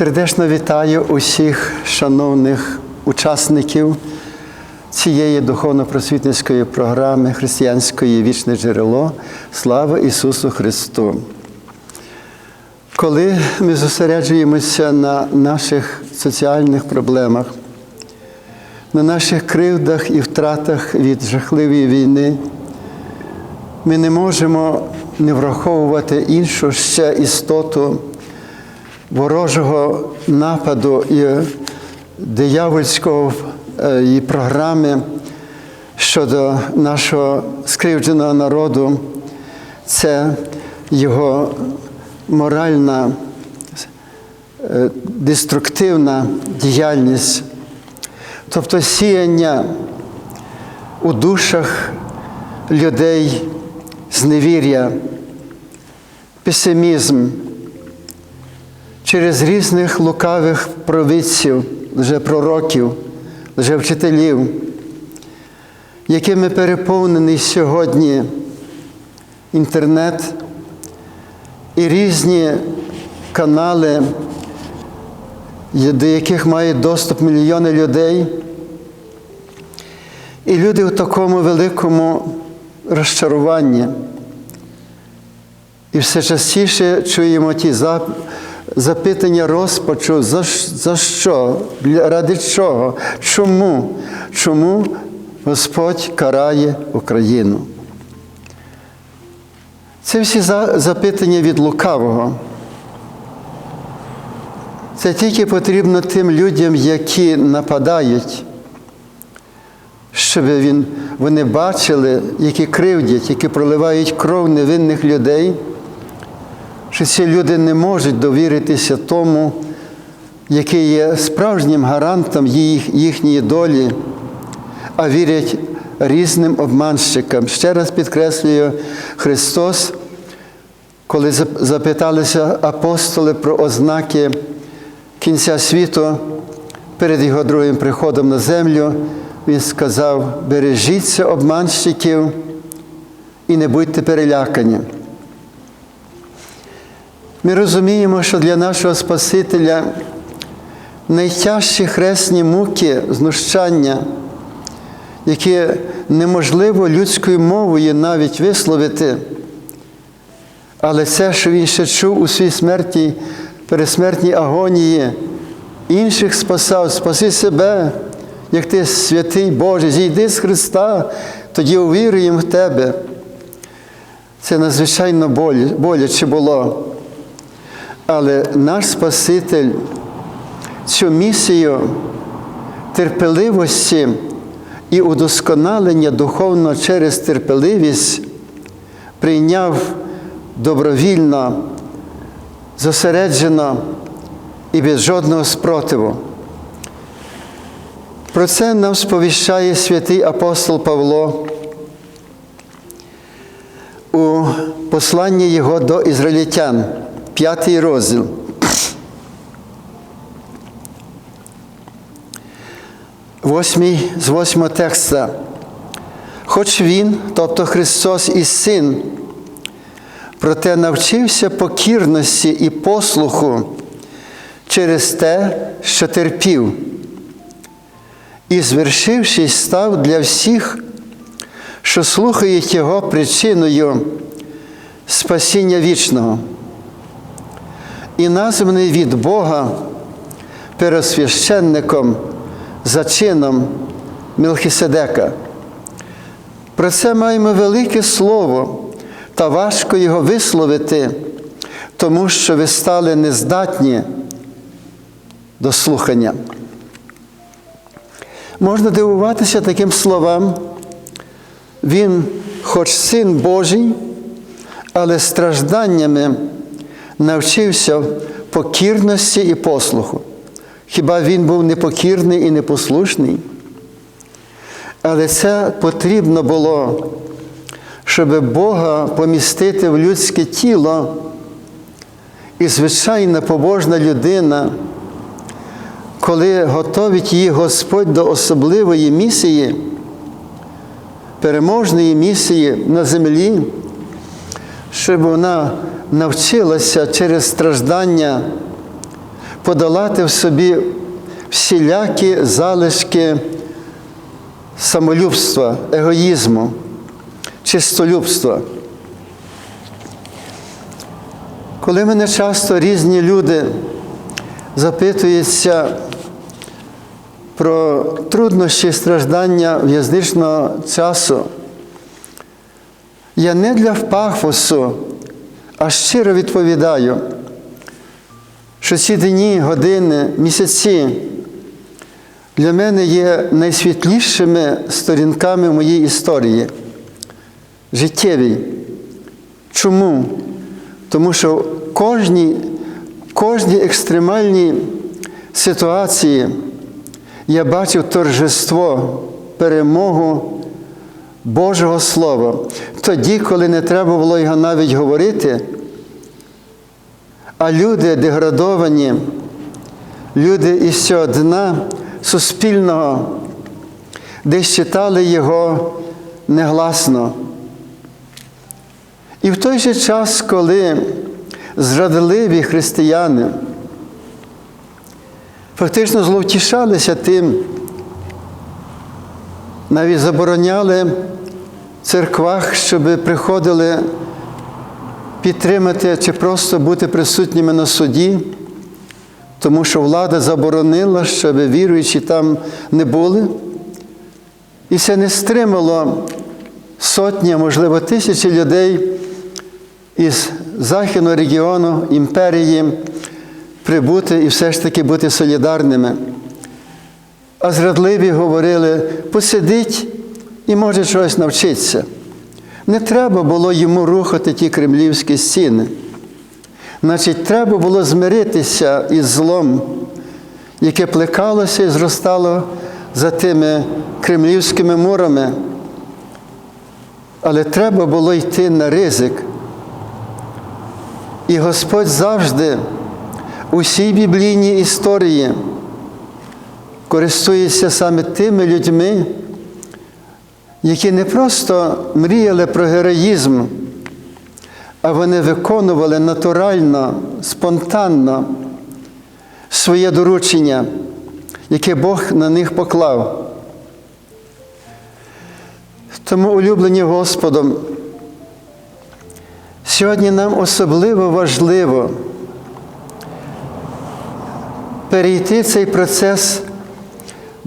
Сердечно вітаю усіх шановних учасників цієї духовно-просвітницької програми Християнської вічне джерело. Слава Ісусу Христу! Коли ми зосереджуємося на наших соціальних проблемах, на наших кривдах і втратах від жахливої війни, ми не можемо не враховувати іншу ще істоту ворожого нападу і диявольського е, програми щодо нашого скривдженого народу, це його моральна е, деструктивна діяльність, тобто сіяння у душах людей зневір'я, песимізм через різних лукавих провидців, вже пророків, вже вчителів, якими переповнений сьогодні інтернет і різні канали, до яких мають доступ мільйони людей. І люди у такому великому розчаруванні. І все частіше чуємо ті запитання розпачу, за, за що, ради чого, чому, чому Господь карає Україну. Це всі запитання від лукавого. Це тільки потрібно тим людям, які нападають, щоб він, вони бачили, які кривдять, які проливають кров невинних людей що ці люди не можуть довіритися тому, який є справжнім гарантом їх, їхньої долі, а вірять різним обманщикам. Ще раз підкреслюю, Христос, коли запиталися апостоли про ознаки кінця світу перед його другим приходом на землю, Він сказав: бережіться обманщиків і не будьте перелякані. Ми розуміємо, що для нашого Спасителя найтяжчі хресні муки, знущання, які неможливо людською мовою навіть висловити, але це, що він ще чув у своїй смерті, пересмертній агонії, інших спасав, спаси себе, як ти святий Боже, зійди з Христа, тоді увіруємо в Тебе. Це надзвичайно боляче було. Але наш Спаситель цю місію терпеливості і удосконалення духовно через терпеливість прийняв добровільно, зосереджено і без жодного спротиву. Про це нам сповіщає святий апостол Павло у посланні його до ізраїльтян п'ятий розділ. Восьмий з восьмого текста. Хоч він, тобто Христос і Син, проте навчився покірності і послуху через те, що терпів, і, звершившись, став для всіх, що слухають Його причиною спасіння вічного і названий від Бога пересвященником за чином Мелхиседека. Про це маємо велике слово, та важко його висловити, тому що ви стали нездатні до слухання. Можна дивуватися таким словам. Він, хоч син Божий, але стражданнями навчився покірності і послуху. Хіба він був непокірний і непослушний? Але це потрібно було, щоб Бога помістити в людське тіло, і звичайна побожна людина, коли готовить її Господь до особливої місії, переможної місії на землі, щоб вона навчилася через страждання подолати в собі всілякі залишки самолюбства, егоїзму, чистолюбства. Коли мене часто різні люди запитуються про труднощі страждання в'язничного часу, я не для пафосу, а щиро відповідаю, що ці дні, години, місяці для мене є найсвітлішими сторінками моїй історії, життєвій. Чому? Тому що в кожній, кожній екстремальній ситуації я бачив торжество, перемогу Божого Слова. Тоді, коли не треба було його навіть говорити, а люди деградовані, люди із цього дна суспільного, десь читали його негласно. І в той же час, коли зрадливі християни фактично зловтішалися тим, навіть забороняли в церквах, щоб приходили підтримати чи просто бути присутніми на суді, тому що влада заборонила, щоб віруючі там не були. І це не стримало сотні, а можливо, тисячі людей із західного регіону імперії прибути і все ж таки бути солідарними. А зрадливі говорили, посидіть і може щось навчитися. Не треба було йому рухати ті кремлівські стіни. Значить, треба було змиритися із злом, яке плекалося і зростало за тими кремлівськими мурами. Але треба було йти на ризик. І Господь завжди у всій біблійній історії користується саме тими людьми, які не просто мріяли про героїзм, а вони виконували натурально, спонтанно своє доручення, яке Бог на них поклав. Тому, улюблені Господом, сьогодні нам особливо важливо перейти цей процес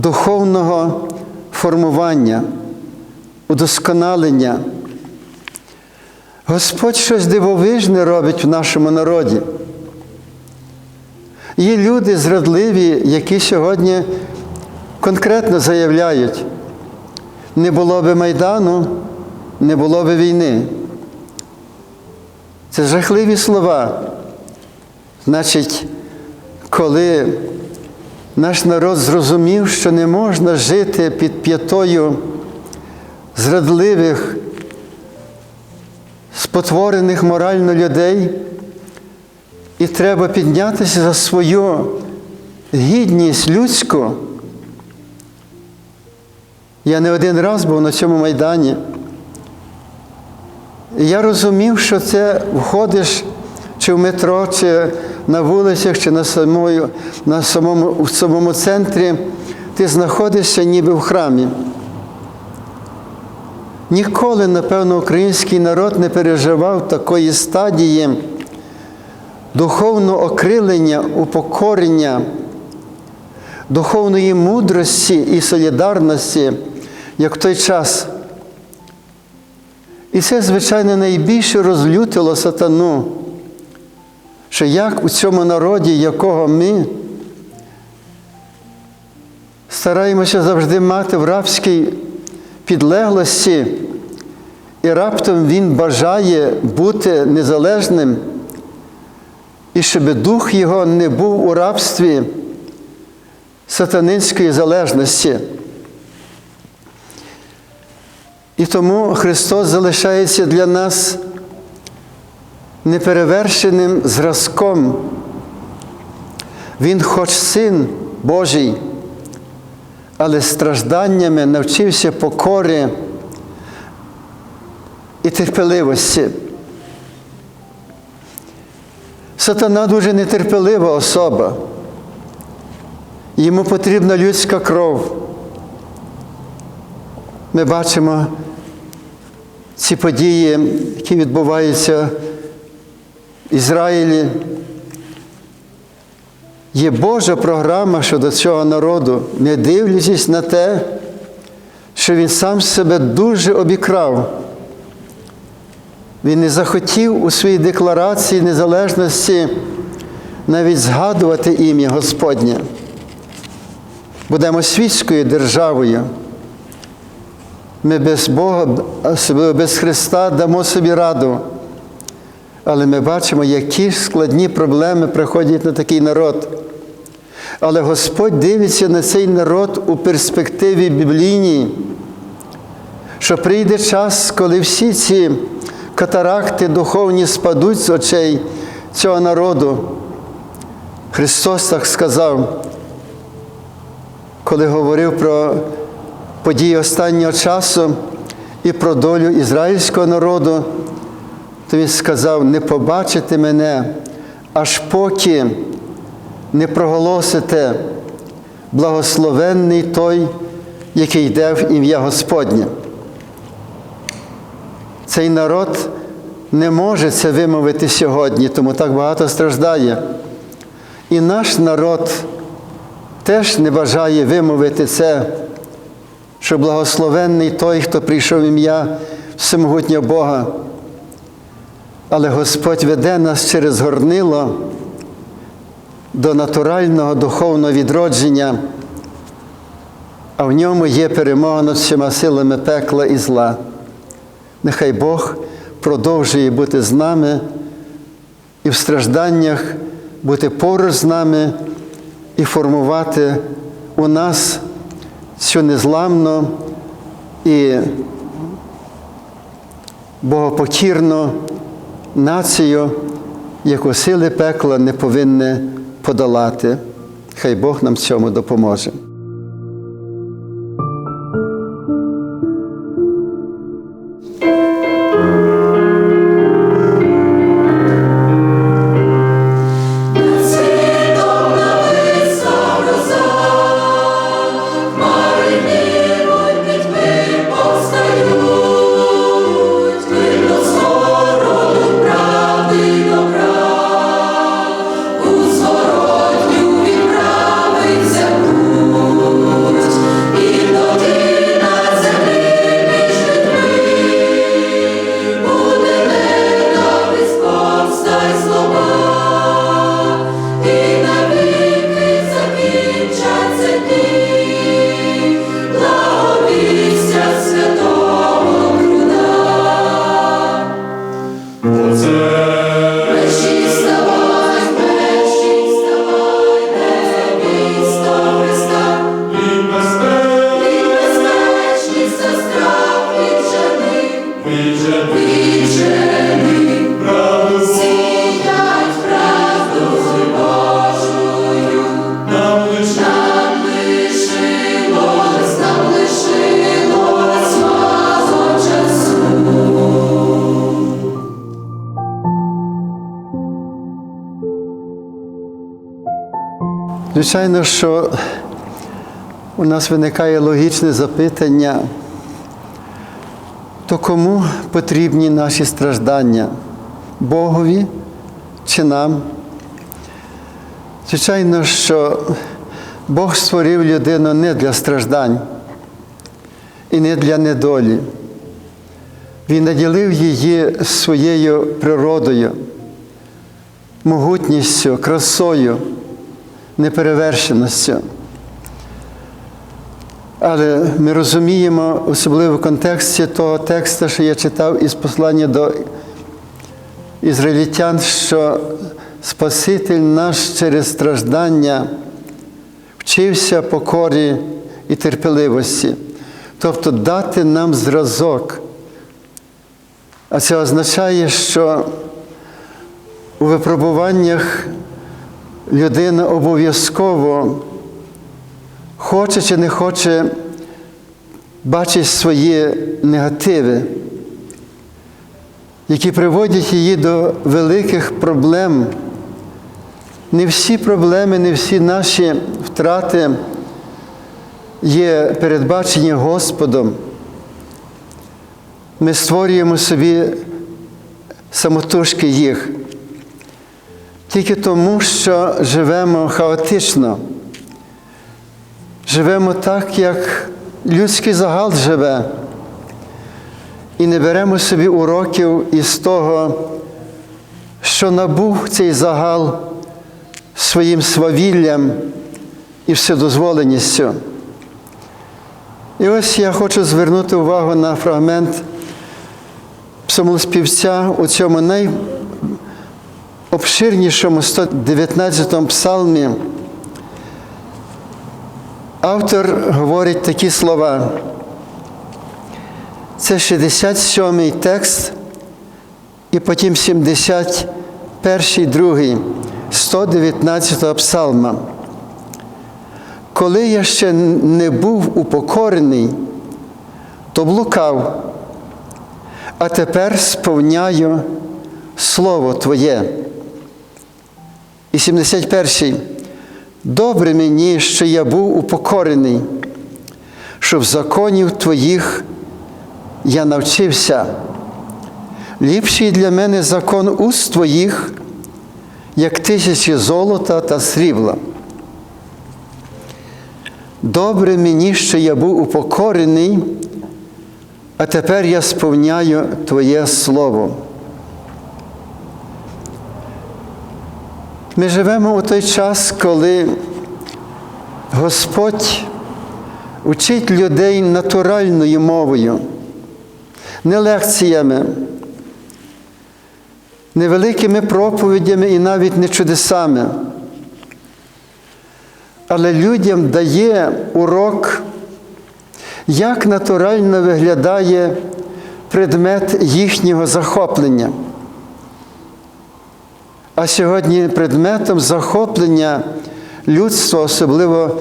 духовного формування, удосконалення. Господь щось дивовижне робить в нашому народі. Є люди зрадливі, які сьогодні конкретно заявляють, не було би Майдану, не було би війни. Це жахливі слова. Значить, коли наш народ зрозумів, що не можна жити під п'ятою зрадливих, спотворених морально людей, і треба піднятися за свою гідність людську. Я не один раз був на цьому майдані. Я розумів, що це входиш чи в метро, чи на вулицях, чи на самому, на самому, в самому центрі, ти знаходишся ніби в храмі. Ніколи, напевно, український народ не переживав такої стадії духовного окрилення, упокорення, духовної мудрості і солідарності, як в той час. І це, звичайно, найбільше розлютило сатану, що як у цьому народі, якого ми стараємося завжди мати в рабській підлеглості, і раптом він бажає бути незалежним, і щоб дух його не був у рабстві сатанинської залежності. І тому Христос залишається для нас неперевершеним зразком. Він, хоч син Божий, але стражданнями навчився покори і терпеливості. Сатана дуже нетерпелива особа. Йому потрібна людська кров. Ми бачимо ці події, які відбуваються Ізраїлі. Є Божа програма щодо цього народу, не дивлячись на те, що він сам себе дуже обікрав. Він не захотів у своїй декларації незалежності навіть згадувати ім'я Господнє. Будемо світською державою. Ми без Бога, без Христа дамо собі раду. Але ми бачимо, які складні проблеми приходять на такий народ. Але Господь дивиться на цей народ у перспективі біблійній, що прийде час, коли всі ці катаракти духовні спадуть з очей цього народу. Христос так сказав, коли говорив про події останнього часу і про долю ізраїльського народу, то він сказав: не побачите мене, аж поки не проголосите благословенний той, який йде в ім'я Господнє. Цей народ не може це вимовити сьогодні, тому так багато страждає. І наш народ теж не бажає вимовити це, що благословенний той, хто прийшов в ім'я всемогутнього Бога. Але Господь веде нас через горнило до натурального духовного відродження, а в ньому є перемога над всіма силами пекла і зла. Нехай Бог продовжує бути з нами і в стражданнях бути поруч з нами і формувати у нас цю незламну і богопокірну націю, яку сили пекла не повинні подолати. Хай Бог нам цьому допоможе. Звичайно, що у нас виникає логічне запитання, то кому потрібні наші страждання? Богові чи нам? Звичайно, що Бог створив людину не для страждань і не для недолі. Він наділив її своєю природою, могутністю, красою неперевершеності. Але ми розуміємо, особливо в контексті того тексту, що я читав із послання до ізраїльтян, що Спаситель наш через страждання вчився покорі і терпеливості, тобто дати нам зразок. А це означає, що у випробуваннях людина обов'язково, хоче чи не хоче, бачить свої негативи, які приводять її до великих проблем не всі проблеми, не всі наші втрати є передбачені Господом. Ми створюємо собі самотужки їх. Тільки тому, що живемо хаотично, живемо так, як людський загал живе, і не беремо собі уроків із того, що набув цей загал своїм свавіллям і вседозволеністю. І ось я хочу звернути увагу на фрагмент псалмоспівця у цьому найобширнішому 119 псалмі. Автор говорить такі слова. Це 67-й текст, і потім 71-й, другий, 119-го псалма. Коли я ще не був упокорений, то блукав, а тепер сповняю Слово Твоє. І 71-й. Добре мені, що я був упокорений, що в законів Твоїх я навчився. Ліпший для мене закон уст Твоїх, як тисячі золота та срібла. Добре мені, що я був упокорений, а тепер я сповняю Твоє Слово. Ми живемо у той час, коли Господь учить людей натуральною мовою, не лекціями, невеликими проповідями і навіть не чудесами. Але людям дає урок, як натурально виглядає предмет їхнього захоплення. А сьогодні предметом захоплення людства, особливо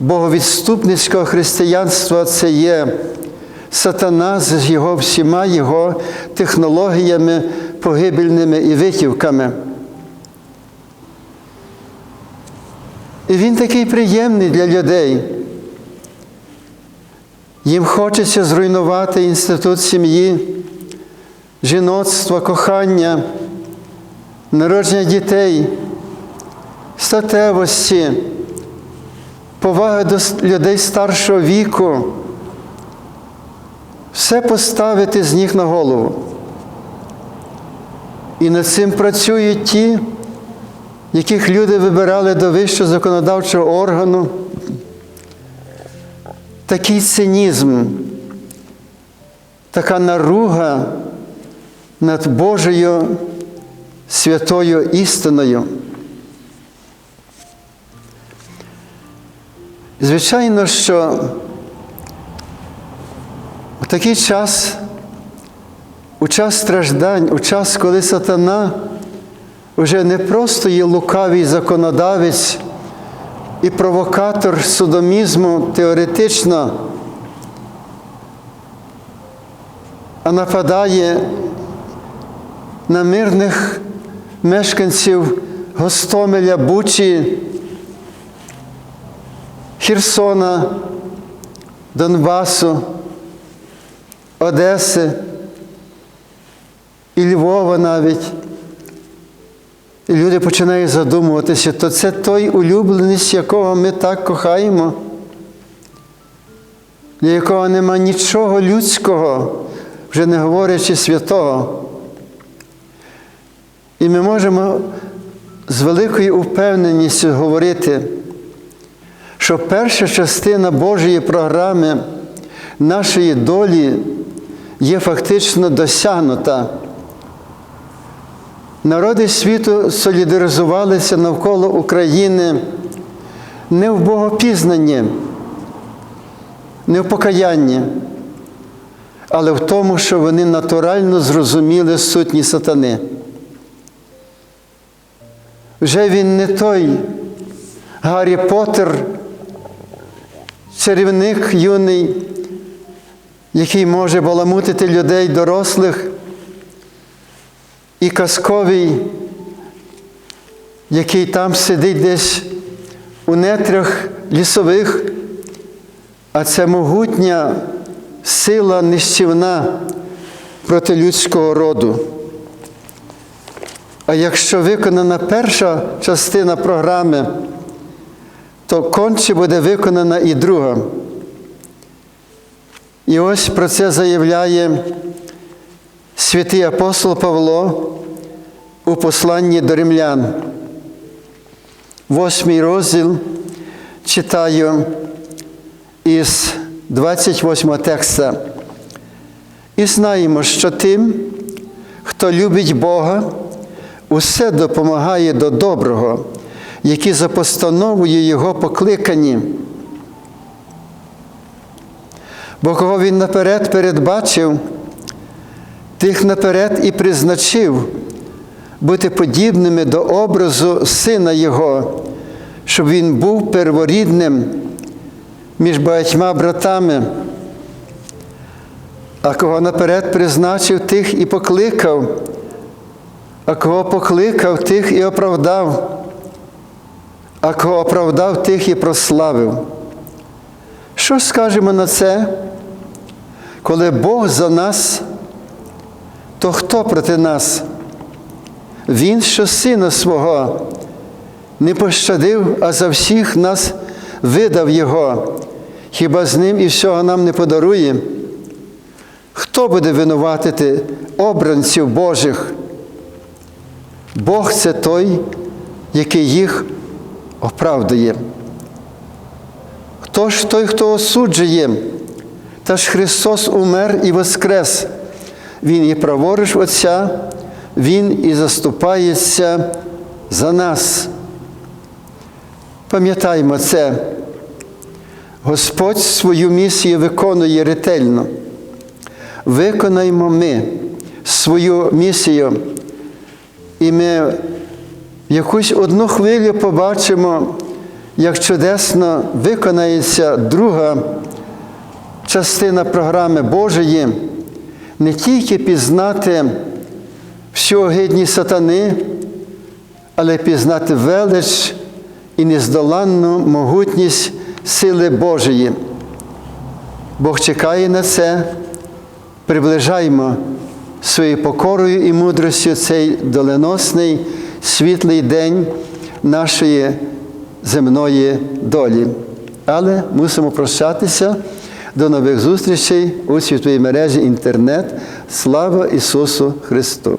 боговідступницького християнства, це є сатана з його всіма його технологіями погибельними і витівками. І він такий приємний для людей. Їм хочеться зруйнувати інститут сім'ї, жіноцтва, кохання, народження дітей, статевості, поваги до людей старшого віку. Все поставити з ніг на голову. І над цим працюють ті, яких люди вибирали до вищого законодавчого органу. Такий цинізм, така наруга над Божою святою істиною. Звичайно, що у такий час, у час страждань, у час, коли сатана вже не просто є лукавий законодавець і провокатор судомізму теоретично, а нападає на мирних мешканців Гостомеля, Бучі, Херсона, Донбасу, Одеси і Львова навіть. І люди починають задумуватися, то це той улюбленець, якого ми так кохаємо, для якого нема нічого людського, вже не говорячи святого. І ми можемо з великою впевненістю говорити, що перша частина Божої програми нашої долі є фактично досягнута. Народи світу солідаризувалися навколо України не в богопізнанні, не в покаянні, але в тому, що вони натурально зрозуміли сутні сатани. Вже він не той Гаррі Поттер, чарівник юний, який може баламутити людей дорослих і казковий який там сидить десь у нетрях лісових, а це могутня сила нищівна проти людського роду. А якщо виконана перша частина програми, то конче буде виконана і друга. І ось про це заявляє святий апостол Павло у посланні до римлян. Восьмий розділ читаю із 28 текста. І знаємо, що тим, хто любить Бога, усе допомагає до доброго, які за постановою Його покликані. Бо кого Він наперед передбачив, тих наперед і призначив бути подібними до образу Сина Його, щоб Він був перворідним між багатьма братами. А кого наперед призначив, тих і покликав, а кого покликав, тих і оправдав, а кого оправдав, тих і прославив. Що скажемо на це? Коли Бог за нас, то хто проти нас? Він, що сина свого не пощадив, а за всіх нас видав Його, хіба з ним і всього нам не подарує? Хто буде винуватити обранців Божих? Бог це той, який їх оправдує. Хто ж той, хто осуджує? Та ж Христос умер і воскрес. Він і праворуч Отця, Він і заступається за нас. Пам'ятаймо це. Господь свою місію виконує ретельно. Виконаймо ми свою місію, і ми в якусь одну хвилю побачимо, як чудесно виконається друга частина програми Божої, не тільки пізнати всю огидність сатани, але пізнати велич і нездоланну могутність сили Божої. Бог чекає на це, приближаймо своєю покорою і мудростю цей доленосний світлий день нашої земної долі. Але мусимо прощатися. До нових зустрічей у світовій мережі інтернет. Слава Ісусу Христу!